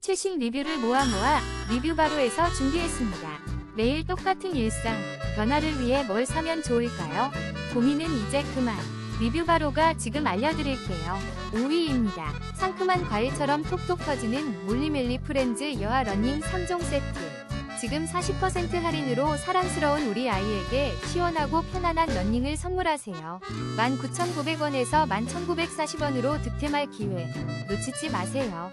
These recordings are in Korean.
최신 리뷰를 모아 모아 리뷰 바로에서 준비했습니다. 매일 똑같은 일상, 변화를 위해 뭘 사면 좋을까요? 고민은 이제 그만. 리뷰 바로가 지금 알려드릴게요. 5위입니다. 상큼한 과일처럼 톡톡 터지는 몰리멜리 프렌즈 여아 러닝 3종 세트. 지금 40% 할인으로 사랑스러운 우리 아이에게 시원하고 편안한 러닝을 선물하세요. 19,900원에서 11,940원으로 득템할 기회. 놓치지 마세요.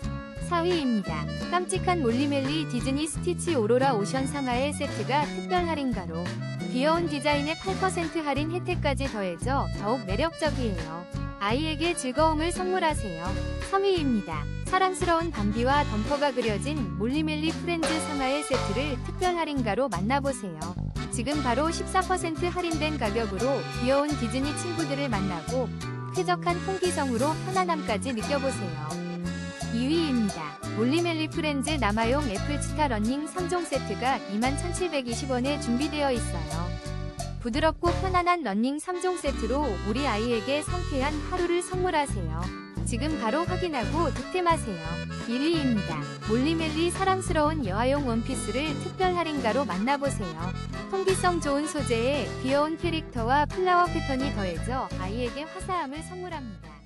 4위입니다. 깜찍한 몰리멜리 디즈니 스티치 오로라 오션 상하의 세트가 특별 할인가로 귀여운 디자인에 8% 할인 혜택까지 더해져 더욱 매력적이에요. 아이에게 즐거움을 선물하세요. 3위입니다. 사랑스러운 밤비와 덤퍼가 그려진 몰리멜리 프렌즈 상하의 세트를 특별 할인가로 만나보세요. 지금 바로 14% 할인된 가격으로 귀여운 디즈니 친구들을 만나고 쾌적한 통기성으로 편안함까지 느껴보세요. 2위입니다. 프렌즈 남아용 애플치타 러닝 3종 세트가 21,720원에 준비되어 있어요. 부드럽고 편안한 러닝 3종 세트로 우리 아이에게 상쾌한 하루를 선물하세요. 지금 바로 확인하고 득템하세요. 1위입니다. 몰리멜리 사랑스러운 여아용 원피스를 특별 할인가로 만나보세요. 통기성 좋은 소재에 귀여운 캐릭터와 플라워 패턴이 더해져 아이에게 화사함을 선물합니다.